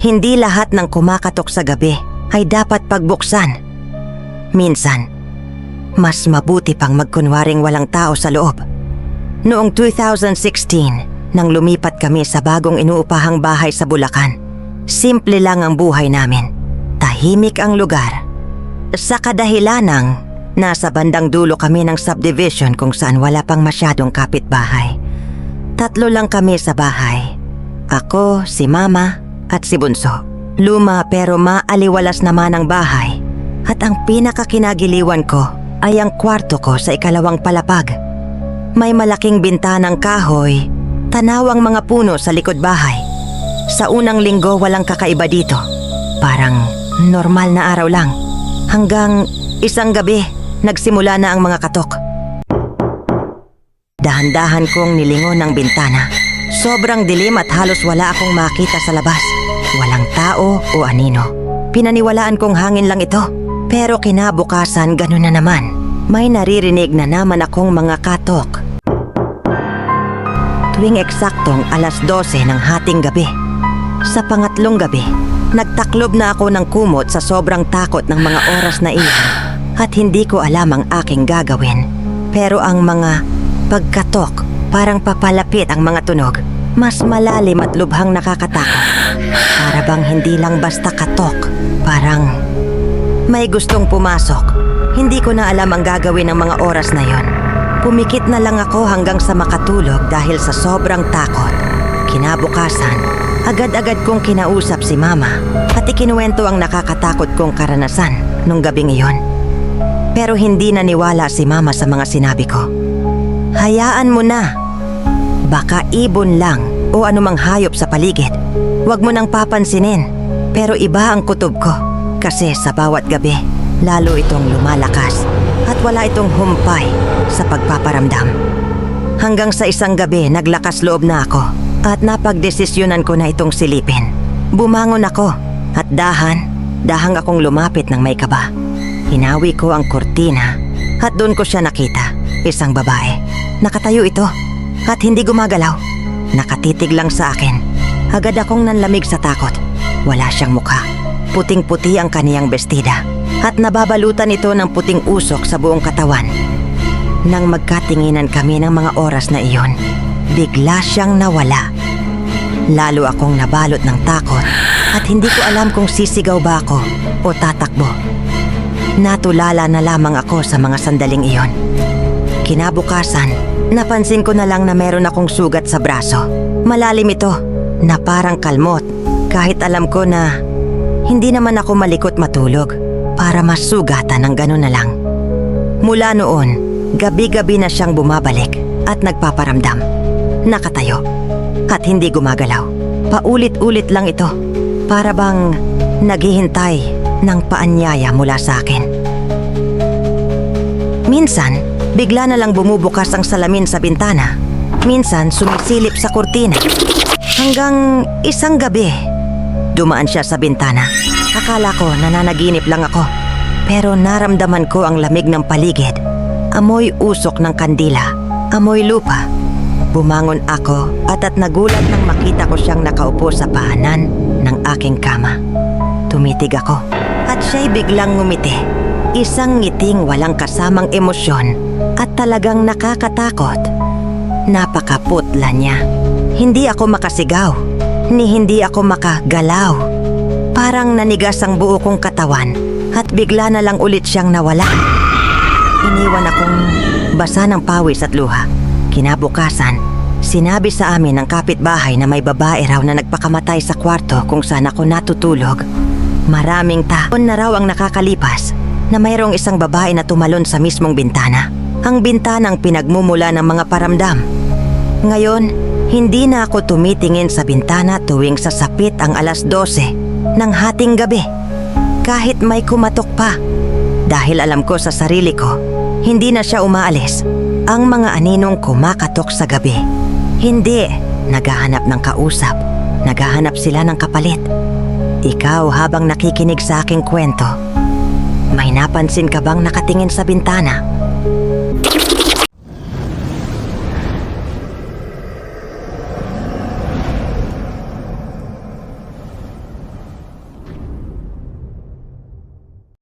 hindi lahat ng kumakatok sa gabi ay dapat pagbuksan. Minsan, mas mabuti pang magkunwaring walang tao sa loob. Noong 2016, nang lumipat kami sa bagong inuupahang bahay sa Bulacan, simple lang ang buhay namin. Tahimik ang lugar. Sa kadahilanang, nasa bandang dulo kami ng subdivision kung saan wala pang masyadong kapitbahay. Tatlo lang kami sa bahay. Ako, si Mama, at si Bunso. Luma pero maaliwalas naman ang bahay. At ang pinakakinagiliwan ko ay ang kwarto ko sa ikalawang palapag. May malaking bintanang kahoy, tanawang mga puno sa likod bahay. Sa unang linggo walang kakaiba dito. Parang normal na araw lang. Hanggang isang gabi, nagsimula na ang mga katok. Dahan-dahan kong nilingon ang bintana. Sobrang dilim at halos wala akong makita sa labas. Walang tao o anino. Pinaniwalaan kong hangin lang ito. Pero kinabukasan ganun na naman. May naririnig na naman akong mga katok. Tuwing eksaktong alas 12 ng hating gabi. Sa pangatlong gabi, nagtaklob na ako ng kumot sa sobrang takot ng mga oras na iyon at hindi ko alam ang aking gagawin. Pero ang mga pagkatok, parang papalapit ang mga tunog, mas malalim at lubhang nakakatakot. Para bang hindi lang basta katok, parang may gustong pumasok. Hindi ko na alam ang gagawin ng mga oras na yon. Pumikit na lang ako hanggang sa makatulog dahil sa sobrang takot. Kinabukasan, agad-agad kong kinausap si Mama at ikinuwento ang nakakatakot kong karanasan nung gabing iyon. Pero hindi naniwala si Mama sa mga sinabi ko. Hayaan mo na. Baka ibon lang o anumang hayop sa paligid. Huwag mo nang papansinin. Pero iba ang kutob ko. Kasi sa bawat gabi, lalo itong lumalakas at wala itong humpay sa pagpaparamdam. Hanggang sa isang gabi, naglakas loob na ako at napagdesisyonan ko na itong silipin. Bumangon ako at dahan, dahang akong lumapit ng may kaba. Hinawi ko ang kurtina at doon ko siya nakita, isang babae. Nakatayo ito at hindi gumagalaw. Nakatitig lang sa akin. Agad akong nanlamig sa takot. Wala siyang mukha. Puting-puti ang kaniyang bestida at nababalutan ito ng puting usok sa buong katawan. Nang magkatinginan kami ng mga oras na iyon, bigla siyang nawala. Lalo akong nabalot ng takot at hindi ko alam kung sisigaw ba ako o tatakbo. Natulala na lamang ako sa mga sandaling iyon. Kinabukasan, napansin ko na lang na meron akong sugat sa braso. Malalim ito, na parang kalmot. Kahit alam ko na hindi naman ako malikot matulog para masugatan ng gano'n na lang. Mula noon, gabi-gabi na siyang bumabalik at nagpaparamdam. Nakatayo at hindi gumagalaw. Paulit-ulit lang ito. Para bang naghihintay ng paanyaya mula sa akin. Minsan, bigla na lang bumubukas ang salamin sa bintana. Minsan, sumisilip sa kurtina. Hanggang isang gabi, dumaan siya sa bintana. Akala ko nananaginip lang ako. Pero naramdaman ko ang lamig ng paligid. Amoy usok ng kandila. Amoy lupa. Bumangon ako at at nagulat nang makita ko siyang nakaupo sa paanan ng aking kama. Tumitig ako at siya'y biglang ngumiti. Isang ngiting walang kasamang emosyon at talagang nakakatakot. Napakaputla niya. Hindi ako makasigaw, ni hindi ako makagalaw. Parang nanigas ang buo kong katawan at bigla na lang ulit siyang nawala. Iniwan akong basa ng pawis at luha. Kinabukasan, sinabi sa amin ng kapitbahay na may babae raw na nagpakamatay sa kwarto kung saan ako natutulog. Maraming taon na raw ang nakakalipas na mayroong isang babae na tumalon sa mismong bintana. Ang bintanang pinagmumula ng mga paramdam. Ngayon, hindi na ako tumitingin sa bintana tuwing sasapit ang alas 12 ng hating gabi. Kahit may kumatok pa. Dahil alam ko sa sarili ko, hindi na siya umaalis. Ang mga aninong kumakatok sa gabi. Hindi naghahanap ng kausap. Naghahanap sila ng kapalit. Ikaw habang nakikinig sa aking kwento, may napansin ka bang nakatingin sa bintana